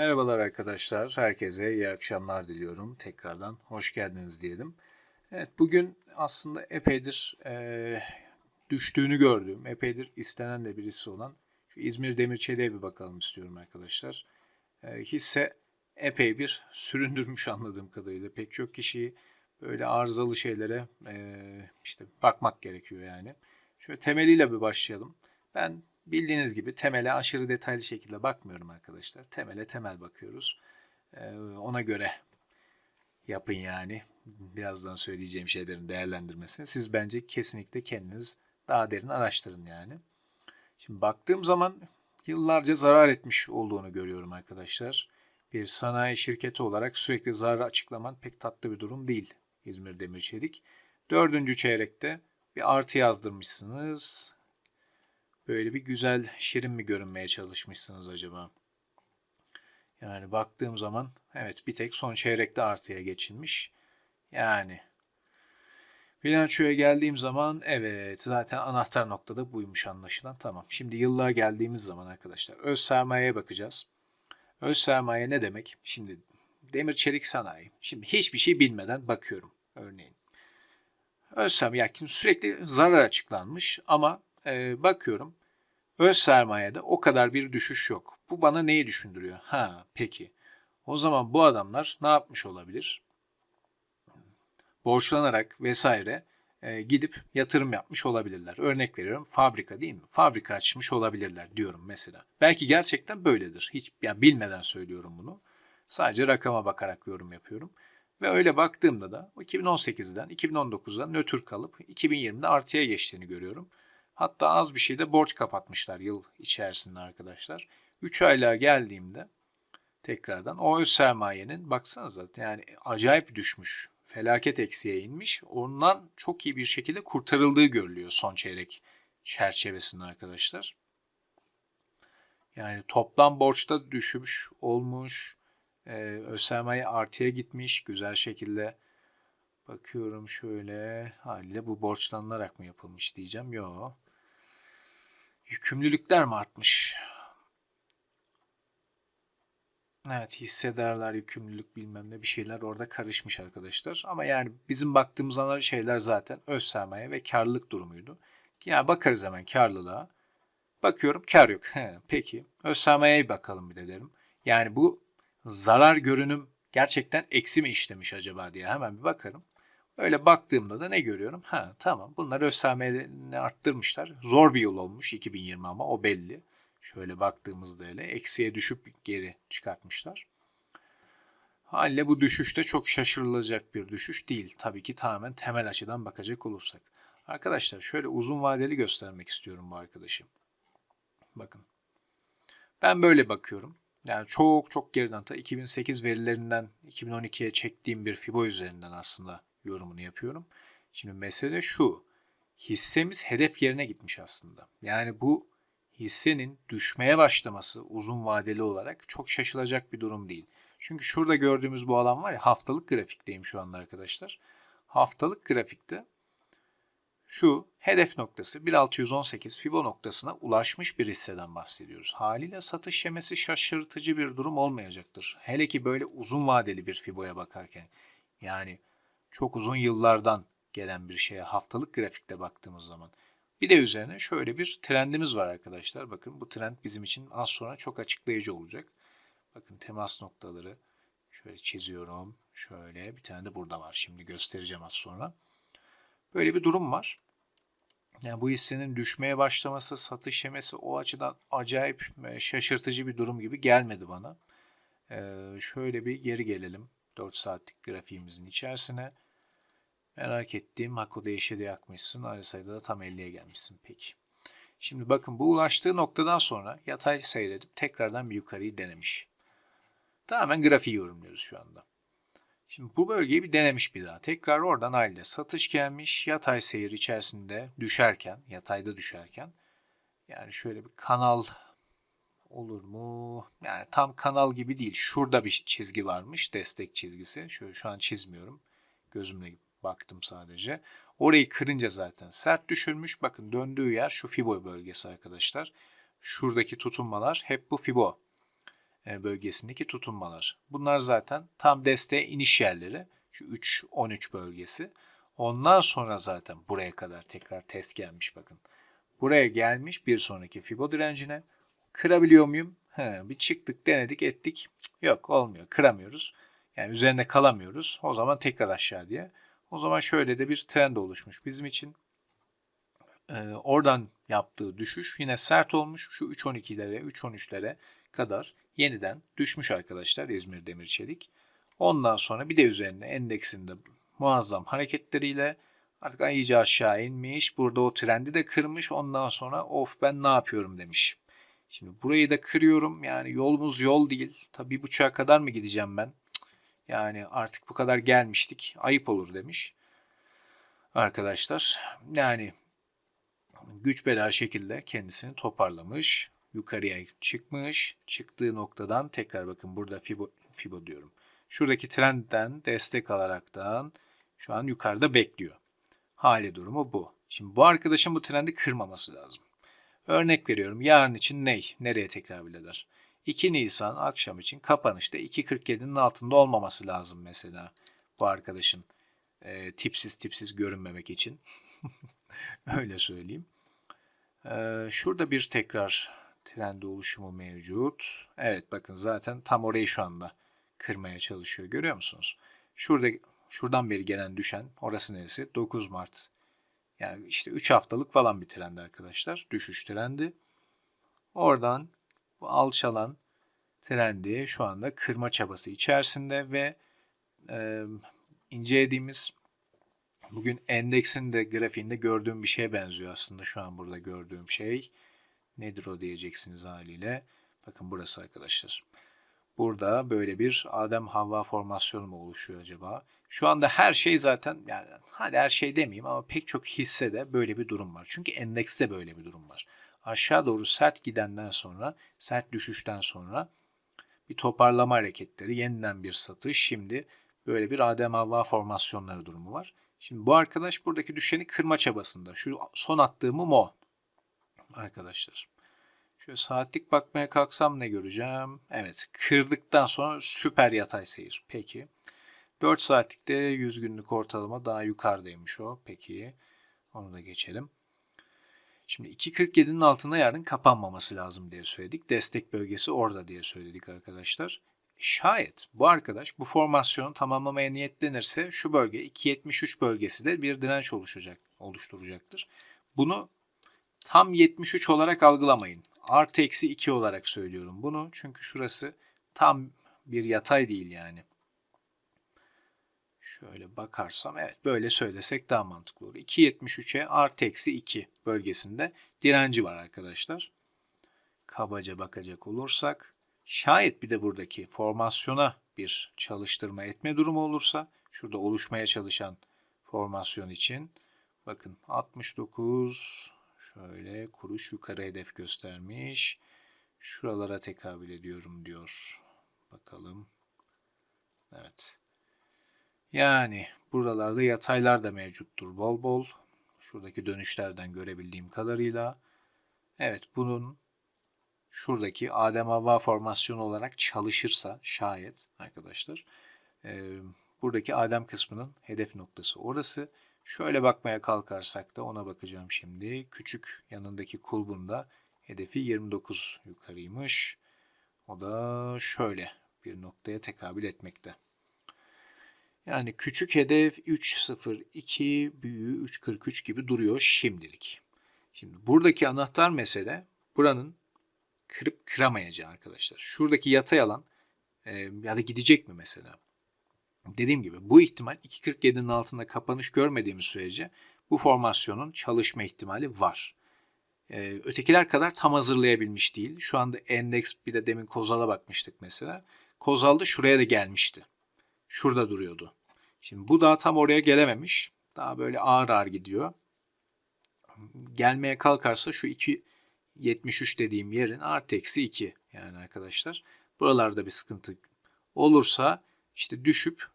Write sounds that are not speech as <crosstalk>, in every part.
Merhabalar arkadaşlar. Herkese iyi akşamlar diliyorum. Tekrardan hoş geldiniz diyelim. Evet bugün aslında epeydir eee, düştüğünü gördüğüm, epeydir istenen de birisi olan şu İzmir Demirçeli'ye bir bakalım istiyorum arkadaşlar. Eee, hisse epey bir süründürmüş anladığım kadarıyla. Pek çok kişiyi böyle arızalı şeylere eee, işte bakmak gerekiyor yani. Şöyle temeliyle bir başlayalım. Ben bildiğiniz gibi temele aşırı detaylı şekilde bakmıyorum arkadaşlar. Temele temel bakıyoruz. Ee, ona göre yapın yani. Birazdan söyleyeceğim şeylerin değerlendirmesini. Siz bence kesinlikle kendiniz daha derin araştırın yani. Şimdi baktığım zaman yıllarca zarar etmiş olduğunu görüyorum arkadaşlar. Bir sanayi şirketi olarak sürekli zarar açıklaman pek tatlı bir durum değil İzmir Demir Çelik. Dördüncü çeyrekte bir artı yazdırmışsınız. Böyle bir güzel, şirin mi görünmeye çalışmışsınız acaba? Yani baktığım zaman evet bir tek son çeyrekte artıya geçilmiş. Yani bilançoya geldiğim zaman evet zaten anahtar noktada buymuş anlaşılan. Tamam. Şimdi yıllığa geldiğimiz zaman arkadaşlar öz sermayeye bakacağız. Öz sermaye ne demek? Şimdi demir çelik sanayi. Şimdi hiçbir şey bilmeden bakıyorum örneğin. Öz sermaye sürekli zarar açıklanmış ama e, bakıyorum öz sermayede o kadar bir düşüş yok. Bu bana neyi düşündürüyor? Ha peki. O zaman bu adamlar ne yapmış olabilir? Borçlanarak vesaire e, gidip yatırım yapmış olabilirler. Örnek veriyorum fabrika değil mi? Fabrika açmış olabilirler diyorum mesela. Belki gerçekten böyledir. Hiç yani bilmeden söylüyorum bunu. Sadece rakama bakarak yorum yapıyorum. Ve öyle baktığımda da 2018'den 2019'dan nötr kalıp 2020'de artıya geçtiğini görüyorum. Hatta az bir şey de borç kapatmışlar yıl içerisinde arkadaşlar. 3 aylığa geldiğimde tekrardan o öz sermayenin baksanıza yani acayip düşmüş. Felaket eksiye inmiş. Ondan çok iyi bir şekilde kurtarıldığı görülüyor son çeyrek çerçevesinde arkadaşlar. Yani toplam borçta düşmüş olmuş. Ee, öz sermaye artıya gitmiş. Güzel şekilde bakıyorum şöyle. Haliyle bu borçlanılarak mı yapılmış diyeceğim. Yok. Yükümlülükler mi artmış? Evet hissedarlar, yükümlülük bilmem ne bir şeyler orada karışmış arkadaşlar. Ama yani bizim baktığımız ana şeyler zaten öz sermaye ve karlılık durumuydu. Yani bakarız hemen karlılığa. Bakıyorum kar yok. Peki öz sermayeye bakalım bir de derim. Yani bu zarar görünüm gerçekten eksi mi işlemiş acaba diye hemen bir bakarım. Öyle baktığımda da ne görüyorum? Ha tamam bunlar sermayelerini arttırmışlar. Zor bir yıl olmuş 2020 ama o belli. Şöyle baktığımızda hele eksiye düşüp geri çıkartmışlar. Haliyle bu düşüşte çok şaşırılacak bir düşüş değil. Tabii ki tamamen temel açıdan bakacak olursak. Arkadaşlar şöyle uzun vadeli göstermek istiyorum bu arkadaşı. Bakın. Ben böyle bakıyorum. Yani çok çok geriden ta 2008 verilerinden 2012'ye çektiğim bir FIBO üzerinden aslında yorumunu yapıyorum. Şimdi mesele şu. Hissemiz hedef yerine gitmiş aslında. Yani bu hissenin düşmeye başlaması uzun vadeli olarak çok şaşılacak bir durum değil. Çünkü şurada gördüğümüz bu alan var ya haftalık grafikteyim şu anda arkadaşlar. Haftalık grafikte şu hedef noktası 1618 Fibo noktasına ulaşmış bir hisseden bahsediyoruz. Haliyle satış yemesi şaşırtıcı bir durum olmayacaktır. Hele ki böyle uzun vadeli bir Fibo'ya bakarken. Yani çok uzun yıllardan gelen bir şeye haftalık grafikte baktığımız zaman. Bir de üzerine şöyle bir trendimiz var arkadaşlar. Bakın bu trend bizim için az sonra çok açıklayıcı olacak. Bakın temas noktaları şöyle çiziyorum. Şöyle bir tane de burada var. Şimdi göstereceğim az sonra. Böyle bir durum var. Yani bu hissenin düşmeye başlaması, satış yemesi o açıdan acayip şaşırtıcı bir durum gibi gelmedi bana. Ee, şöyle bir geri gelelim. 4 saatlik grafiğimizin içerisine. Merak ettiğim Hako değişe yakmışsın. Aynı sayıda da tam 50'ye gelmişsin. Peki. Şimdi bakın bu ulaştığı noktadan sonra yatay seyredip tekrardan bir yukarıyı denemiş. Tamamen grafiği yorumluyoruz şu anda. Şimdi bu bölgeyi bir denemiş bir daha. Tekrar oradan halde satış gelmiş. Yatay seyir içerisinde düşerken, yatayda düşerken yani şöyle bir kanal olur mu? Yani tam kanal gibi değil. Şurada bir çizgi varmış. Destek çizgisi. Şöyle şu an çizmiyorum. Gözümle baktım sadece. Orayı kırınca zaten sert düşürmüş. Bakın döndüğü yer şu Fibo bölgesi arkadaşlar. Şuradaki tutunmalar hep bu Fibo e, bölgesindeki tutunmalar. Bunlar zaten tam desteğe iniş yerleri. Şu 3-13 bölgesi. Ondan sonra zaten buraya kadar tekrar test gelmiş bakın. Buraya gelmiş bir sonraki fibo direncine. Kırabiliyor muyum? He, bir çıktık denedik ettik. Yok olmuyor kıramıyoruz. Yani üzerinde kalamıyoruz. O zaman tekrar aşağı diye. O zaman şöyle de bir trend oluşmuş bizim için. Ee, oradan yaptığı düşüş yine sert olmuş. Şu 3.12'lere 3.13'lere kadar yeniden düşmüş arkadaşlar İzmir Demir Çelik. Ondan sonra bir de üzerine endeksinde muazzam hareketleriyle artık iyice aşağı inmiş. Burada o trendi de kırmış. Ondan sonra of ben ne yapıyorum demiş. Şimdi burayı da kırıyorum. Yani yolumuz yol değil. Tabi buçuğa kadar mı gideceğim ben? Yani artık bu kadar gelmiştik. Ayıp olur demiş. Arkadaşlar yani güç bela şekilde kendisini toparlamış. Yukarıya çıkmış. Çıktığı noktadan tekrar bakın burada Fibo, Fibo diyorum. Şuradaki trendden destek alaraktan şu an yukarıda bekliyor. Hali durumu bu. Şimdi bu arkadaşın bu trendi kırmaması lazım. Örnek veriyorum yarın için ney? Nereye tekabül eder? 2 Nisan akşam için kapanışta 2.47'nin altında olmaması lazım mesela bu arkadaşın e, tipsiz tipsiz görünmemek için. <laughs> Öyle söyleyeyim. E, şurada bir tekrar trend oluşumu mevcut. Evet bakın zaten tam orayı şu anda kırmaya çalışıyor. Görüyor musunuz? Şurada şuradan beri gelen düşen orası neresi? 9 Mart. Yani işte 3 haftalık falan bir trend arkadaşlar. Düşüş trendi. Oradan alçalan trendi şu anda kırma çabası içerisinde ve e, incelediğimiz bugün endeksin de grafiğinde gördüğüm bir şeye benziyor aslında şu an burada gördüğüm şey. Nedir o diyeceksiniz haliyle. Bakın burası arkadaşlar. Burada böyle bir Adem Havva formasyonu mu oluşuyor acaba? Şu anda her şey zaten yani hadi her şey demeyeyim ama pek çok hissede böyle bir durum var. Çünkü endekste böyle bir durum var. Aşağı doğru sert gidenden sonra, sert düşüşten sonra bir toparlama hareketleri, yeniden bir satış. Şimdi böyle bir Adem Havva formasyonları durumu var. Şimdi bu arkadaş buradaki düşeni kırma çabasında. Şu son attığımı o. Arkadaşlar. Şöyle saatlik bakmaya kalksam ne göreceğim? Evet, kırdıktan sonra süper yatay seyir. Peki. 4 saatlikte 100 günlük ortalama daha yukarıdaymış o. Peki. Onu da geçelim. Şimdi 2.47'nin altında yarın kapanmaması lazım diye söyledik. Destek bölgesi orada diye söyledik arkadaşlar. Şayet bu arkadaş bu formasyonu tamamlamaya niyetlenirse şu bölge 2.73 bölgesi de bir direnç oluşacak, oluşturacaktır. Bunu tam 73 olarak algılamayın. Artı eksi 2 olarak söylüyorum bunu. Çünkü şurası tam bir yatay değil yani. Şöyle bakarsam evet böyle söylesek daha mantıklı olur. 2.73'e artı eksi 2 bölgesinde direnci var arkadaşlar. Kabaca bakacak olursak şayet bir de buradaki formasyona bir çalıştırma etme durumu olursa şurada oluşmaya çalışan formasyon için bakın 69 şöyle kuruş yukarı hedef göstermiş. Şuralara tekabül ediyorum diyor. Bakalım. Evet. Yani buralarda yataylar da mevcuttur bol bol. Şuradaki dönüşlerden görebildiğim kadarıyla. Evet bunun şuradaki Adem Havva formasyonu olarak çalışırsa şayet arkadaşlar e, buradaki Adem kısmının hedef noktası orası. Şöyle bakmaya kalkarsak da ona bakacağım şimdi. Küçük yanındaki kulbunda hedefi 29 yukarıymış. O da şöyle bir noktaya tekabül etmekte. Yani küçük hedef 3.02, büyüğü 3.43 gibi duruyor şimdilik. Şimdi buradaki anahtar mesele buranın kırıp kıramayacağı arkadaşlar. Şuradaki yatay alan e, ya da gidecek mi mesela? Dediğim gibi bu ihtimal 2.47'nin altında kapanış görmediğimiz sürece bu formasyonun çalışma ihtimali var. Ee, ötekiler kadar tam hazırlayabilmiş değil. Şu anda endeks bir de demin Kozal'a bakmıştık mesela. Kozal da şuraya da gelmişti. Şurada duruyordu. Şimdi bu daha tam oraya gelememiş. Daha böyle ağır ağır gidiyor. Gelmeye kalkarsa şu 2.73 dediğim yerin artı eksi 2 yani arkadaşlar. Buralarda bir sıkıntı olursa işte düşüp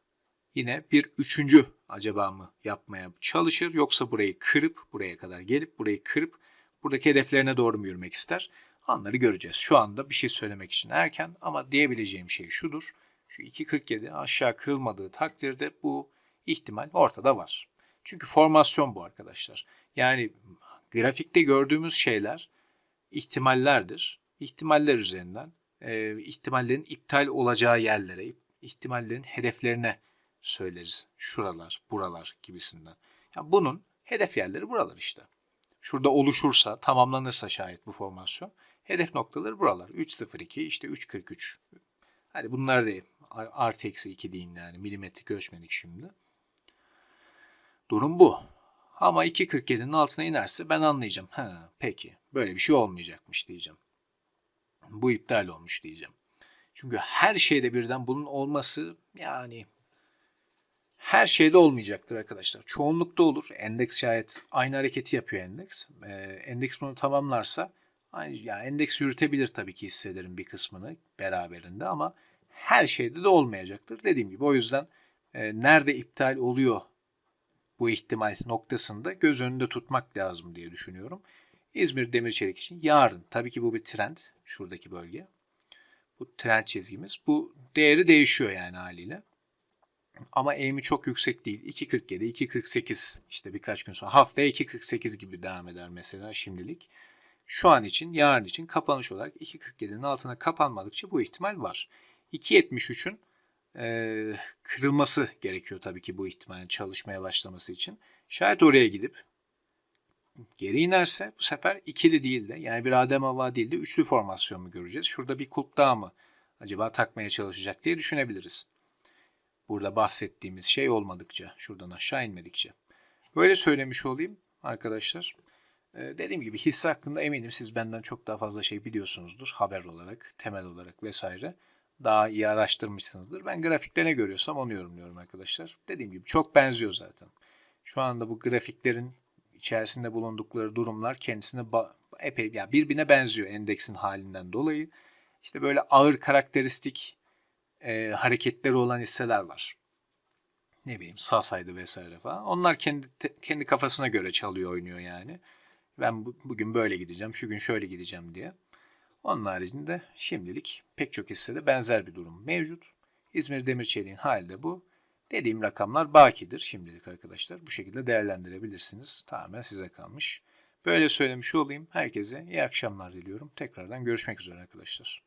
yine bir üçüncü acaba mı yapmaya çalışır yoksa burayı kırıp buraya kadar gelip burayı kırıp buradaki hedeflerine doğru mu yürümek ister? Onları göreceğiz. Şu anda bir şey söylemek için erken ama diyebileceğim şey şudur. Şu 2.47 aşağı kırılmadığı takdirde bu ihtimal ortada var. Çünkü formasyon bu arkadaşlar. Yani grafikte gördüğümüz şeyler ihtimallerdir. İhtimaller üzerinden e, ihtimallerin iptal olacağı yerlere, ihtimallerin hedeflerine söyleriz. Şuralar, buralar gibisinden. Yani bunun hedef yerleri buralar işte. Şurada oluşursa, tamamlanırsa şayet bu formasyon, hedef noktaları buralar. 3.02, işte 3.43. Hadi bunlar da artı eksi 2 deyin yani milimetrik ölçmedik şimdi. Durum bu. Ama 2.47'nin altına inerse ben anlayacağım. Ha, peki böyle bir şey olmayacakmış diyeceğim. Bu iptal olmuş diyeceğim. Çünkü her şeyde birden bunun olması yani her şeyde olmayacaktır arkadaşlar. Çoğunlukta olur. Endeks şayet aynı hareketi yapıyor endeks. Ee, endeks bunu tamamlarsa yani endeks yürütebilir tabii ki hisselerin bir kısmını beraberinde ama her şeyde de olmayacaktır. Dediğim gibi o yüzden e, nerede iptal oluyor bu ihtimal noktasında göz önünde tutmak lazım diye düşünüyorum. İzmir Demir Çelik için yarın tabii ki bu bir trend şuradaki bölge. Bu trend çizgimiz. Bu değeri değişiyor yani haliyle. Ama eğimi çok yüksek değil. 2.47, 2.48 işte birkaç gün sonra haftaya 2.48 gibi devam eder mesela şimdilik. Şu an için, yarın için kapanış olarak 2.47'nin altına kapanmadıkça bu ihtimal var. 2.73'ün e, kırılması gerekiyor tabii ki bu ihtimalin çalışmaya başlaması için. Şayet oraya gidip geri inerse bu sefer ikili değil de yani bir Adem Hava değil de üçlü formasyon mu göreceğiz? Şurada bir kulp daha mı acaba takmaya çalışacak diye düşünebiliriz. Burada bahsettiğimiz şey olmadıkça, şuradan aşağı inmedikçe. Böyle söylemiş olayım arkadaşlar. Dediğim gibi hisse hakkında eminim siz benden çok daha fazla şey biliyorsunuzdur. Haber olarak, temel olarak vesaire. Daha iyi araştırmışsınızdır. Ben grafikte ne görüyorsam onu yorumluyorum arkadaşlar. Dediğim gibi çok benziyor zaten. Şu anda bu grafiklerin içerisinde bulundukları durumlar kendisine epey yani birbirine benziyor endeksin halinden dolayı. İşte böyle ağır karakteristik e, hareketleri olan hisseler var. Ne bileyim Sasa'ydı vesaire falan. Onlar kendi kendi kafasına göre çalıyor oynuyor yani. Ben bu, bugün böyle gideceğim, şu gün şöyle gideceğim diye. Onun haricinde şimdilik pek çok hissede benzer bir durum mevcut. İzmir Demirçelik'in hali de bu. Dediğim rakamlar bakidir şimdilik arkadaşlar. Bu şekilde değerlendirebilirsiniz. Tamamen size kalmış. Böyle söylemiş olayım. Herkese iyi akşamlar diliyorum. Tekrardan görüşmek üzere arkadaşlar.